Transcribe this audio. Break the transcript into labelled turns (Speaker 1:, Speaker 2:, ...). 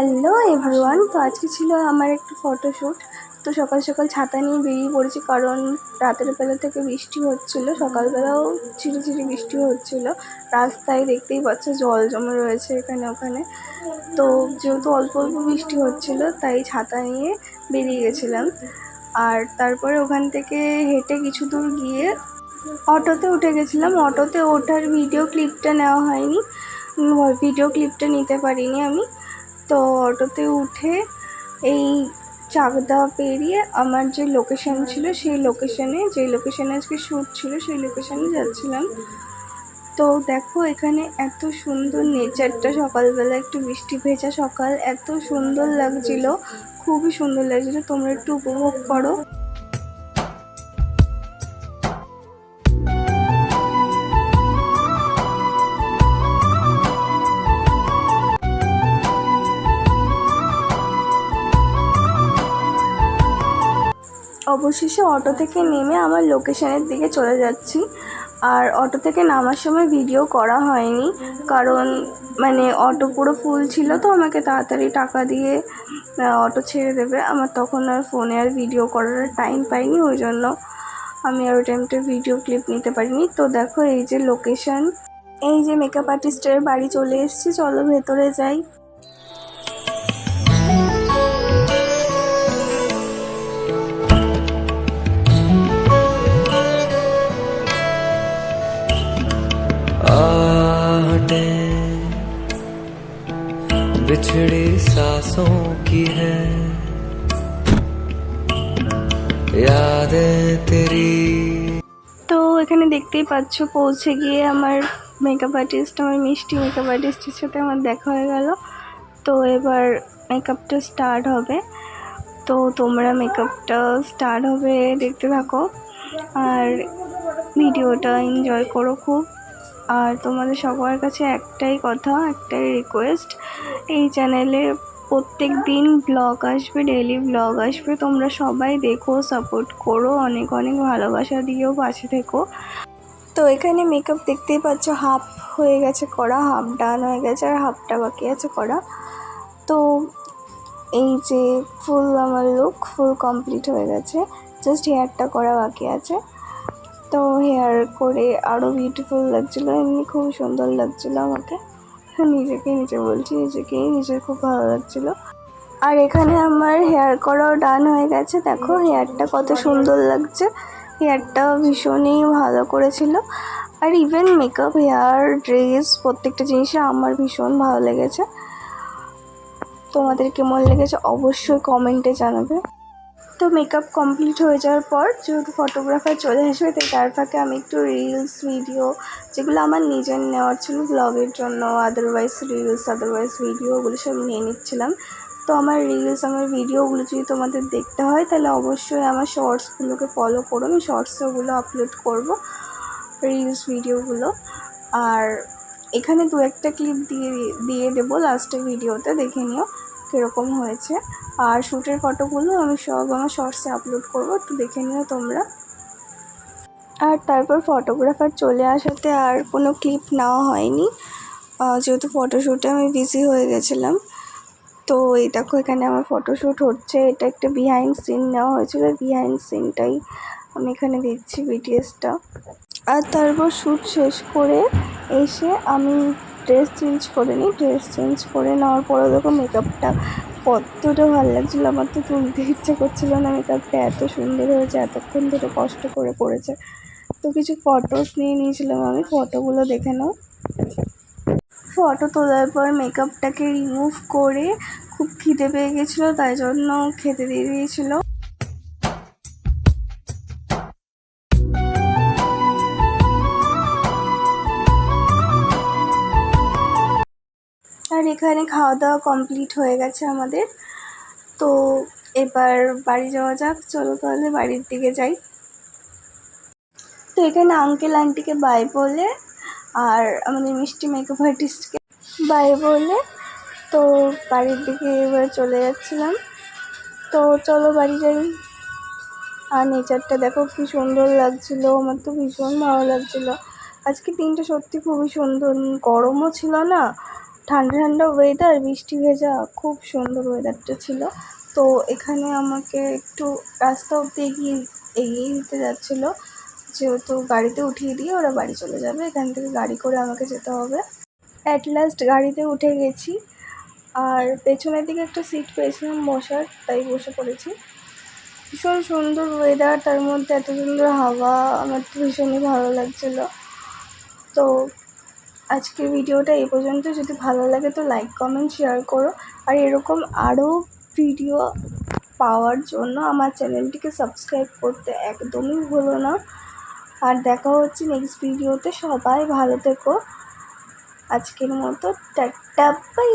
Speaker 1: Hello everyone তো আজকে ছিল আমার একটু ফটোশ্যুট তো সকাল সকাল ছাতা নিয়ে বেরিয়ে পড়েছি, কারণ রাতের বেলা থেকে বৃষ্টি হচ্ছিল। সকালবেলাও ঝিরিঝিরি বৃষ্টি হচ্ছিল। রাস্তায় দেখতেই পাচ্ছ জল জমে রয়েছে এখানে ওখানে। তো যেহেতু অল্প অল্প বৃষ্টি হচ্ছিল, তাই ছাতা নিয়ে বেরিয়ে গেছিলাম। আর তারপরে ওখান থেকে হেঁটে কিছু দূর গিয়ে অটোতে উঠে গেছিলাম। অটোতে ওঠার ভিডিও ক্লিপটা নেওয়া হয়নি। ভিডিও ক্লিপটা নিতে পারিনি আমি। তো অটোতে উঠে এই চাকদা পেরিয়ে আমার যে লোকেশান ছিল, সেই লোকেশানে যে লোকেশানে আজকে শ্যুট ছিল, সেই লোকেশানে যাচ্ছিলাম। তো দেখো এখানে এত সুন্দর নেচারটা সকালবেলা, একটু বৃষ্টি ভেজা সকাল, এত সুন্দর লাগছিল, খুবই সুন্দর লাগছিল। তোমরা একটু উপভোগ করো। অবশেষে অটো থেকে নেমে আমার লোকেশনের দিকে চলে যাচ্ছি। আর অটো থেকে নামার সময় ভিডিও করা হয়নি। কারণ মানে অটো পুরো ফুল ছিল তো, আমাকে তাড়াতাড়ি টাকা দিয়ে অটো ছেড়ে দেবে। আমার তখন আর ফোনে আর ভিডিও করার টাইম পাইনি, ওই জন্য আমি আর ওই টাইমটা ভিডিও ক্লিপ নিতে পারিনি। তো দেখো, এই যে লোকেশন এই যে মেকআপ আর্টিস্টের বাড়ি চলে এসেছি। চলো ভেতরে যাই।
Speaker 2: बिछड़ी सांसों की है यादें तेरी
Speaker 1: তো এখানে দেখতেই পাচ্ছ পৌঁছে গিয়ে আমার মেকআপ আর্টিস্ট আমার মিষ্টি মেকআপ আর্টিস্টের সাথে আমার দেখা হয়ে গেল তো এবার মেকআপটা স্টার্ট হবে তো তোমরা মেকআপটা স্টার্ট হবে দেখতে থাকো আর ভিডিওটা এনজয় করো খুব আর তোমাদের সবার কাছে একটাই কথা একটাই রিকোয়েস্ট এই চ্যানেলে প্রত্যেক দিন ব্লগ আসবে ডেলি ব্লগ আসবে। তোমরা সবাই দেখো সাপোর্ট করো, অনেক অনেক ভালোবাসা দিয়েও পাশে থেকো। তো এখানে মেকআপ দেখতেই পাচ্ছ হাফ হয়ে গেছে করা হাফ ডান হয়ে গেছে, আর হাফটা বাকি আছে করা। তো এই যে ফুল আমার লুক ফুল কমপ্লিট হয়ে গেছে। জাস্ট হেয়ারটা করা বাকি আছে। তো হেয়ার করে আরও বিউটিফুল লাগছিল, এমনি খুব সুন্দর লাগছিল আমাকে। নিজেকে নিজে বলছি, নিজেকেই নিজের খুব ভালো লাগছিল। আর এখানে আমার হেয়ার করাও ডান হয়ে গেছে। দেখো হেয়ারটা কত সুন্দর লাগছে। হেয়ারটা ভীষণই ভালো করেছিল। আর ইভেন মেকআপ হেয়ার ড্রেস প্রত্যেকটা জিনিসে আমার ভীষণ ভালো লেগেছে। তোমাদের কেমন লেগেছে অবশ্যই কমেন্টে জানাবে। তো মেকআপ কমপ্লিট হয়ে যাওয়ার পর যেহেতু ফটোগ্রাফার চলে আসবে তাই তার ফাঁকে আমি একটু রিলস ভিডিও যেগুলো আমার নিজের নেওয়ার ছিল ব্লগের জন্য আদারওয়াইজ রিলস আদারওয়াইজ ভিডিও ওগুলো সব নিয়ে নিচ্ছিলাম। তো আমার রিলস আমার ভিডিওগুলো যদি তোমাদের দেখতে হয়, তাহলে অবশ্যই আমার শর্টসগুলোকে ফলো করো। আমি শর্টসে ওগুলো আপলোড করব রিলস ভিডিওগুলো আর এখানে দু একটা ক্লিপ দিয়ে দিয়ে দেবো লাস্টের ভিডিওতে দেখে নিও। কীরকম হয়েছে। আর শ্যুটের ফটোগুলো আমি সব আমার শর্টসে আপলোড করব, একটু দেখে নিও তোমরা। আর তারপর ফটোগ্রাফার চলে আসাতে আর কোনো ক্লিপ নেওয়া হয়নি। যেহেতু ফটোশ্যুটে আমি বিজি হয়ে গেছিলাম, তো এই দেখো এখানে আমার ফটোশ্যুট হচ্ছে। এটা একটা বিহাইন্ড সিন নেওয়া হয়েছিল বিহাইন্ড সিনটাই আমি এখানে দিচ্ছি বিটিএসটা আর তারপর শ্যুট শেষ করে এসে আমি ড্রেস চেঞ্জ করে নিই ড্রেস চেঞ্জ করে নেওয়ার পরে দেখো মেকআপটা কতটা ভালো লাগছিল। আমার তো তুলতে ইচ্ছে করছিল না মেকআপটা এত সুন্দর হয়েছে, এতক্ষণ ধরে কষ্ট করে করেছে তো কিছু ফটোস নিয়ে নিয়েছিলাম আমি ফটোগুলো দেখে নাও। ফটো তোলার পর মেকআপটাকে রিমুভ করে খুব খিদে পেয়ে গেছিল, তাই জন্য খেতে দিয়ে দিয়েছিলো। আর এখানে খাওয়া দাওয়া কমপ্লিট হয়ে গেছে আমাদের। তো এবার বাড়ি যাওয়া যাক, চলো তাহলে বাড়ির দিকে যাই। তো এখানে আঙ্কেল আন্টিকে বাই বলে, আর আমাদের মিষ্টি মেকআপ আর্টিস্টকে বাই বলে। তো বাড়ির দিকে এবার চলে যাচ্ছিলাম। তো চলো বাড়ি যাই। আর নেচারটা দেখো কি সুন্দর লাগছিল, আমার তো ভীষণ ভালো লাগছিল। আজকে দিনটা সত্যি খুবই সুন্দর, গরমও ছিল না ঠান্ডা ঠান্ডা ওয়েদার বৃষ্টি ভেজা, খুব সুন্দর ওয়েদারটা ছিল। তো এখানে আমাকে একটু রাস্তা অব্দি এগিয়ে এগিয়ে দিতে যাচ্ছিল। যেহেতু গাড়িতে উঠিয়ে দিয়ে ওরা বাড়ি চলে যাবে, এখান থেকে গাড়ি করে আমাকে যেতে হবে। অ্যাট লাস্ট গাড়িতে উঠে গেছি। আর পেছনের দিকে একটা সিট পেয়েছিলাম বসার, তাই বসে পড়েছি। ভীষণ সুন্দর ওয়েদার তার মধ্যে এত সুন্দর হাওয়া, আমার তো ভীষণই ভালো লাগছিল। তো আজকের ভিডিওটা এ পর্যন্ত। যদি ভালো লাগে তো লাইক কমেন্ট শেয়ার করো। আর এরকম আরও ভিডিও পাওয়ার জন্য আমার চ্যানেলটিকে সাবস্ক্রাইব করতে একদমই ভুলো না। আর দেখা হচ্ছে নেক্সট ভিডিওতে সবাই ভালো থেকো। আজকের মতো, টাটা বাই